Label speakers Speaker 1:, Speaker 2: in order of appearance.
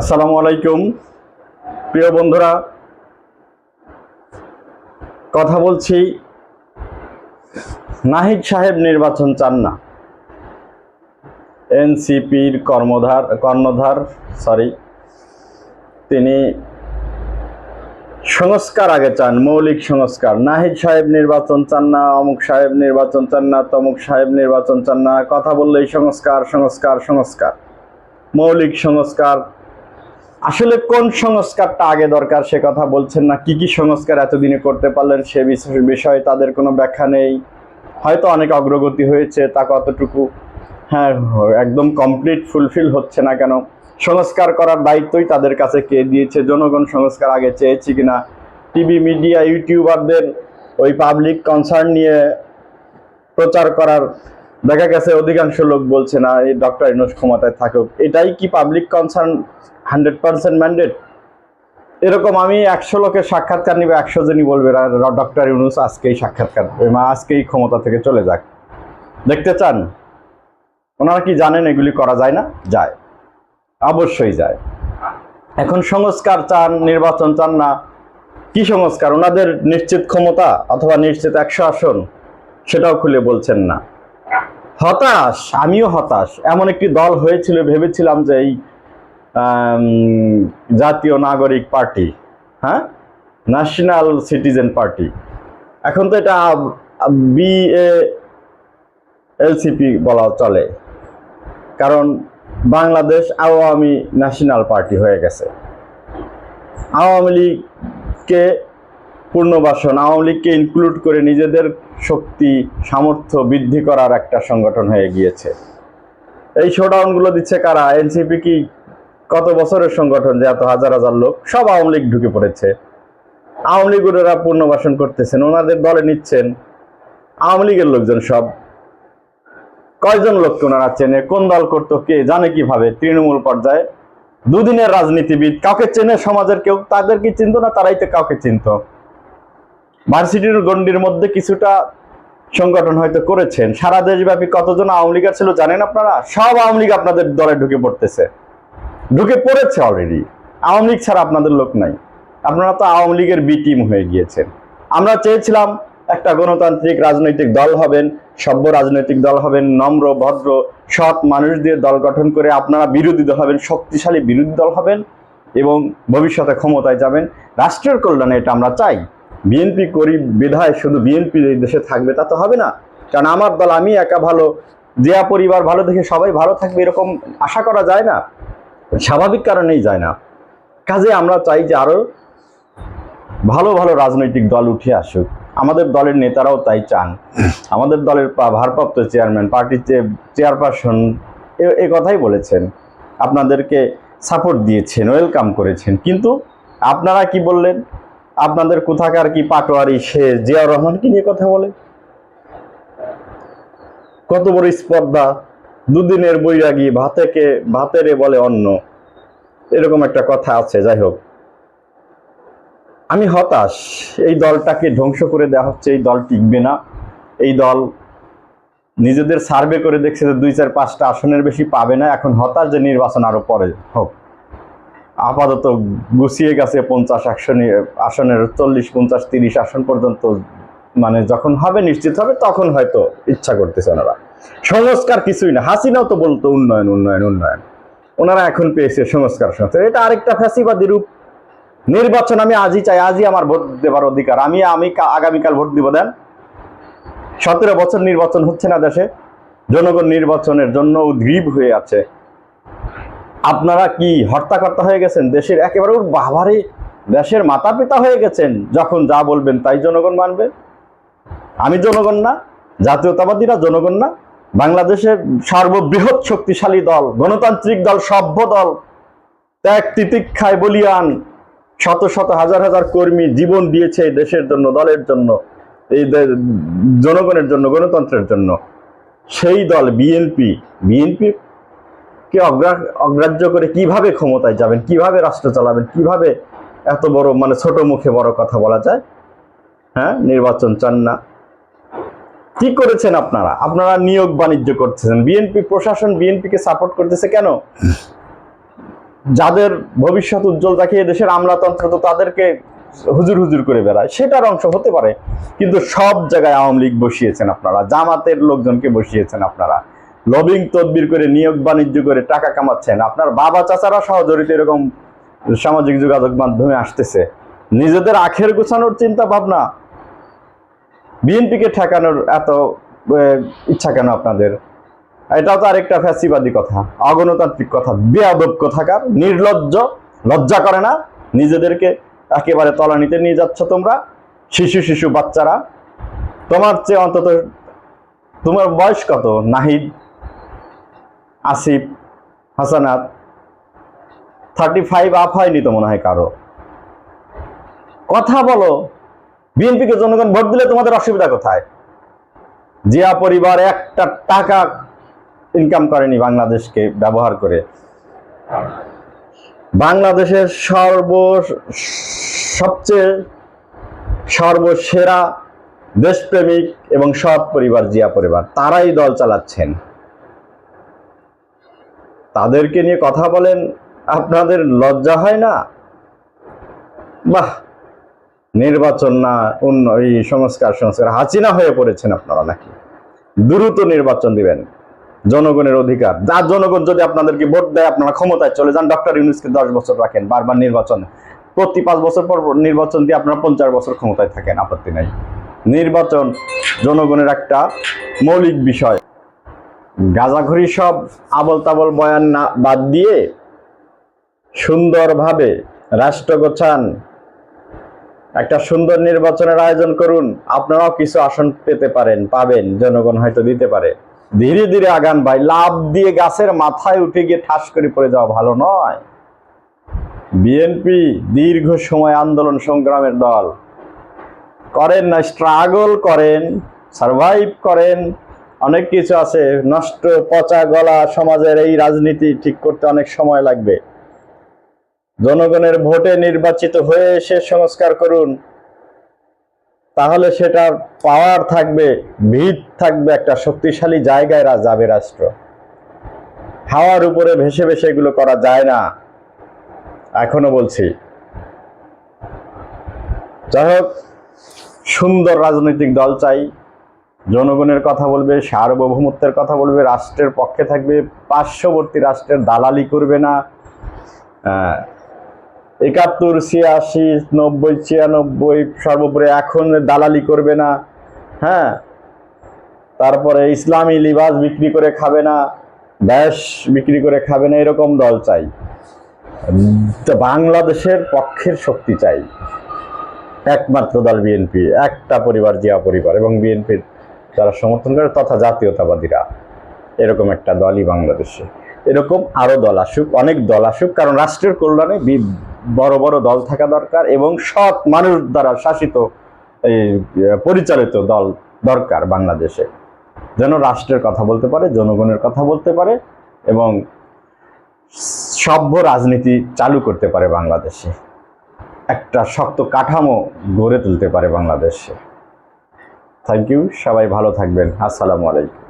Speaker 1: আসসালামু আলাইকুম। প্রিয় বন্ধুরা, কথা বলছি, নাহিদ সাহেব নির্বাচন চান না। এনসিপির কর্মধার, কর্ণধার সরি তিনি সংস্কার আগে চান, মৌলিক সংস্কার। নাহিদ সাহেব নির্বাচন চান না, অমুক সাহেব নির্বাচন চান না, তমুক সাহেব নির্বাচন চান না। কথা বললেই সংস্কার সংস্কার সংস্কার। মৌলিক সংস্কার আসলে কোন সংস্কারটা আগে দরকার সে কথা বলছেন না। কি কি সংস্কার এতদিনে করতে পারলেন সে বিষ- বিষয়ে তাদের কোনো ব্যাখ্যা নেই। হয়তো অনেক অগ্রগতি হয়েছে, তা কতটুকু? হ্যাঁ একদম কমপ্লিট ফুলফিল হচ্ছে না কেন? সংস্কার করার দায়িত্বই তাদের কাছে কে দিয়েছে? জনগণ সংস্কার আগে চেয়েছে কিনা? টিভি মিডিয়া ইউটিউবারদের ওই পাবলিক কনসার্ন নিয়ে প্রচার করার দেখা গেছে অধিকাংশ লোক বলছে, না, এই ডক্টর ইনুস ক্ষমতায় থাকুক। এটাই কি public concern hundred percent mandate এরকম আমি একশো লোকের সাক্ষাৎকার নিবে, একশো জনই বলবে ডক্টর ইউনুস আজকেই সাক্ষাৎকার মা আজকেই ক্ষমতা থেকে চলে যাক। দেখতে চান? ওনারা কি জানেন এগুলি করা যায় না? যায়। অবশ্যই যায়। এখন সংস্কার চান, নির্বাচন চান না, কি সংস্কার? ওনাদের নিশ্চিত ক্ষমতা অথবা নিশ্চিত একশো আসন, সেটাও খুলে বলছেন না। হতাশ, আমিও হতাশ। এমন একটি দল হয়েছিল, ভেবেছিলাম যে এই জাতীয় নাগরিক পার্টি হ্যাঁ? ন্যাশনাল সিটিজেন পার্টি এখন তো এটা বি এ এলসিপি বলা চলে। কারণ বাংলাদেশ আওয়ামী ন্যাশনাল পার্টি হয়ে গেছে। আওয়ামী লীগকে পূর্ণবাসন আওয়ামী লীগকে ইনক্লুড করে নিজেদের শক্তি, সামর্থ্য বৃদ্ধি করার একটা সংগঠন হয়ে গিয়েছে। এই শোডাউনগুলো দিচ্ছে কারা? এনসিপি কি কত বছরের সংগঠন যে এত হাজার হাজার লোক? সব আওয়ামী লীগ ঢুকে পড়েছে। আওয়ামী লীগের ওরা পূর্ণবাসন করতেছেন, ওনাদের দলে নিচ্ছেন। আওয়ামী লীগের লোকজন সব। কয়জন লোককে ওনারা চেনে? কোন দল করতো? কে জানে কীভাবে? তৃণমূল পর্যায়ে। দুদিনের রাজনীতিবিদ, কাউকে চেনে সমাজের কেউ? তাদের কি চিনতো না? তারাই তো কাউকে চিনতো। ভার্সিটির গণ্ডির মধ্যে কিছুটা সংগঠন হয়তো করেছেন। সারা দেশব্যাপী কতজন আওয়ামী লীগার ছিল জানেন আপনারা? সব আওয়ামী লীগ আপনাদের দলে ঢুকে পড়তেছে। ঢুকে পড়েছে অলরেডি আওয়ামী লীগ ছাড়া আপনাদের লোক নাই। আপনারা তো আওয়ামী লীগের বি টিম হয়ে গিয়েছেন। আমরা চেয়েছিলাম একটা গণতান্ত্রিক রাজনৈতিক দল হবেন, সভ্য রাজনৈতিক দল হবেন, নম্র, ভদ্র, সৎ মানুষ দিয়ে দল গঠন করে আপনারা বিরোধী দল হবেন, শক্তিশালী বিরোধী দল হবেন এবং ভবিষ্যতে ক্ষমতায় যাবেন। রাষ্ট্রের কল্যাণে এটা আমরা চাই। বিএনপি করি, বিধায় শুধু বিএনপি এই দেশে থাকবে, তা তো হবে না। কারণ আমার দল, আমি একা ভালো জিয়া পরিবার, ভালো দেখে সবাই ভালো থাকবে এরকম আশা করা যায় না। স্বাভাবিক কারণেই যায় না। কাজে আমরা চাই যে আরও ভালো ভালো রাজনৈতিক দল উঠে আসুক। আমাদের দলের নেতারাও তাই চান। আমাদের দলের ভারপ্রাপ্ত চেয়ারম্যান, পার্টির চেয়ারপারসন, এ কথাই বলেছেন। আপনাদেরকে সাপোর্ট দিয়েছেন ওয়েলকাম করেছেন। কিন্তু আপনারা কি বললেন? আপনাদের কোথাকার কি পাটোয়ারি সে জিয়াউর রহমানকে নিয়ে কথা বলে? কত বড় স্পর্ধা, দুদিনের বৈরাগী, ভাতেকে, ভাতেরে বলে অন্ন। এরকম একটা কথা আছে, যাই হোক। আমি হতাশ, এই দলটাকে ধ্বংস করে দেওয়া হচ্ছে, এই দল টিকবে না। এই দল নিজেদের সার্ভে করে দেখছে যে দুই চার পাঁচটা আসনের বেশি পাবে না, এখন হতাশ যে নির্বাচন আরও পরে হোক। আপাতত গুছিয়ে গেছে পঞ্চাশ আসনে, আসনের চল্লিশ, পঞ্চাশ, তিরিশ আসন পর্যন্ত মানে যখন হবে, নিশ্চিত হবে, তখন হয়তো ইচ্ছা করতেছে ওনারা। সংস্কার কিছুই না। হাসিনাও তো বলতো, উন্নয়ন উন্নয়ন উন্নয়ন। ওনারা এখন পেয়েছে সংস্কার সংস্কার। এটা আরেকটা ফ্যাসিবাদী রূপ। নির্বাচন আমি আজই চাই, আজই আমার ভোট দেবার অধিকার। আমি আমি আগামীকাল ভোট দিব, দেন। সতেরো বছর নির্বাচন হচ্ছে না দেশে। জনগণ নির্বাচনের জন্য উদ্গ্রীব হয়ে আছে। আপনারা কি হর্তাকর্তা হয়ে গেছেন? দেশের একেবারে বাবারে, দেশের মাতা পিতা হয়ে গেছেন, যখন যা বলবেন তাই জনগণ মানবে? আমি জনগণ না, জাতীয়তাবাদীরা জনগণ না, বাংলাদেশের সর্ববৃহৎ শক্তিশালী দল, গণতান্ত্রিক দল, সভ্য দল, ত্যাগ তিতিক্ষায় বলিয়ান শত শত হাজার হাজার কর্মী জীবন দিয়েছে দেশের জন্য, দলের জন্য, এই জনগণের জন্য, গণতন্ত্রের জন্য। সেই দল, বিএনপি বিএনপি কে অগ্রা- অগ্রাহ্য করে কীভাবে ক্ষমতায় যাবেন, কীভাবে রাষ্ট্র চালাবেন, কীভাবে এত বড় মানে ছোট মুখে বড় কথা বলা যায়? হ্যাঁ নির্বাচন চান না। কি করেছেন আপনারা? আপনারা নিয়োগ বাণিজ্য করতেছেন। বিএনপি প্রশাসন বিএনপিকে সাপোর্ট করতেছে কেন? যাদের ভবিষ্যৎ উজ্জ্বল দেখিয়ে দেশের আমলাতন্ত্র, তো তাদেরকে হুজুর হুজুর করে বেড়ায়। সেটার অংশ হতে পারে, কিন্তু সব জায়গায় আওয়ামী লীগ বসিয়েছেন আপনারা, জামাতের লোকজনকে বসিয়েছেন আপনারা। লবিং তদবির করে নিয়োগ বাণিজ্য করে টাকা কামাচ্ছেন। আপনার বাবা, চাচারা সহ জড়িত এরকম সামাজিক যোগাযোগ মাধ্যমে আসতেছে। নিজেদের আখের গোছানোর চিন্তা ভাবনা। বিএনপিকে ঠেকানোর এত ইচ্ছা কেন আপনাদের? এটাও তো আরেকটা ফ্যাসিবাদী কথা, অগণতান্ত্রিক কথা, বেয়াদব কথাকার, নির্লজ্জ, লজ্জা করে না? নিজেদেরকে একেবারে তলানিতে নিয়ে যাচ্ছ তোমরা? শিশু শিশু বাচ্চারা, তোমার চেয়ে অন্তত, তোমার বয়স কত? Nahid? Asif, Hasnat thirty five up হয়নি তো মনে হয় কারও। কথা বলো, বিএনপিকে জনগণ ভোট দিলে তোমাদের অসুবিধা কোথায়? জিয়া পরিবার একটা টাকা ইনকাম করেনি বাংলাদেশকে ব্যবহার করে। বাংলাদেশের সর্ব সবচেয়ে সর্বসেরা দেশপ্রেমিক এবং সৎ পরিবার জিয়া পরিবার, তারাই দল চালাচ্ছেন। তাদেরকে নিয়ে কথা বলেন, আপনাদের লজ্জা হয় না? বাহ! নির্বাচন না, অন্য এই সংস্কার সংস্কার। হাসিনা হয়ে পড়েছেন আপনারা নাকি? দ্রুত নির্বাচন দিবেন। জনগণের অধিকার। যা জনগণ যদি আপনাদেরকে ভোট দেয়, আপনারা ক্ষমতায় চলে যান। ডক্টর ইউনুসকে দশ বছর রাখেন, বারবার নির্বাচন। প্রতি পাঁচ বছর পর নির্বাচন দিয়ে আপনারা পঞ্চাশ বছর ক্ষমতায় থাকেন, আপত্তি নাই। নির্বাচন জনগণের একটা মৌলিক বিষয়। গাজাঘড়ি সব আবল তাবল বয়ান না বাদ দিয়ে সুন্দরভাবে রাষ্ট্র গোছান। একটা সুন্দর নির্বাচনের আয়োজন করুন। আপনারাও কিছু আসন পেতে পারেন, পাবেন, জনগণ হয়তো দিতে পারে। ধীরে ধীরে আগান ভাই, লাভ দিয়ে গাছের মাথায় উঠে গিয়ে ঠাস করে পড়ে যাওয়া ভালো নয়। বিএনপি দীর্ঘ সময় আন্দোলন সংগ্রামের দল। করেন না স্ট্রাগল করেন সারভাইভ করেন অনেক কিছু আছে, নষ্ট, পচা গলা সমাজের এই রাজনীতি ঠিক করতে অনেক সময় লাগবে। জনগণের ভোটে নির্বাচিত হয়ে এসে সংস্কার করুন। তাহলে সেটার পাওয়ার থাকবে, ভিত থাকবে একটা শক্তিশালী জায়গায় রা- যাবে রাষ্ট্র। হাওয়ার উপরে ভেসে ভেসে এগুলো করা যায় না। এখনও বলছি। যাই হোক, সুন্দর রাজনৈতিক দল চাই। জনগণের কথা বলবে, সার্বভৌমত্বের কথা বলবে, রাষ্ট্রের পক্ষে থাকবে, পার্শ্ববর্তী রাষ্ট্রের দালালি করবে না। একাত্তর, ছিয়াশি, নব্বই, ছিয়ানব্বই, সর্বোপরি এখন দালালি করবে না। হ্যাঁ তারপরে ইসলামী লিবাস বিক্রি করে খাবে না ব্যাস বিক্রি করে খাবে না, এরকম দল চাই। তো বাংলাদেশের পক্ষের শক্তি চাই। একমাত্র দল বিএনপি, একটা পরিবার জিয়া পরিবার এবং বিএনপির যারা সমর্থন করে তথা জাতীয়তাবাদীরা। এরকম একটা দলই বাংলাদেশে। এরকম আরও দল আসুক, অনেক দল আসুক, কারণ রাষ্ট্রের কল্যাণে বড় বড় দল থাকা দরকার এবং সৎ মানুষ দ্বারা শাসিত এই পরিচালিত দল দরকার বাংলাদেশে। যেন রাষ্ট্রের কথা বলতে পারে, জনগণের কথা বলতে পারে এবং সভ্য রাজনীতি চালু করতে পারে বাংলাদেশে। একটা শক্ত কাঠামো গড়ে তুলতে পারে বাংলাদেশে। থ্যাংক ইউ সবাই ভালো থাকবেন। আসসালামু আলাইকুম।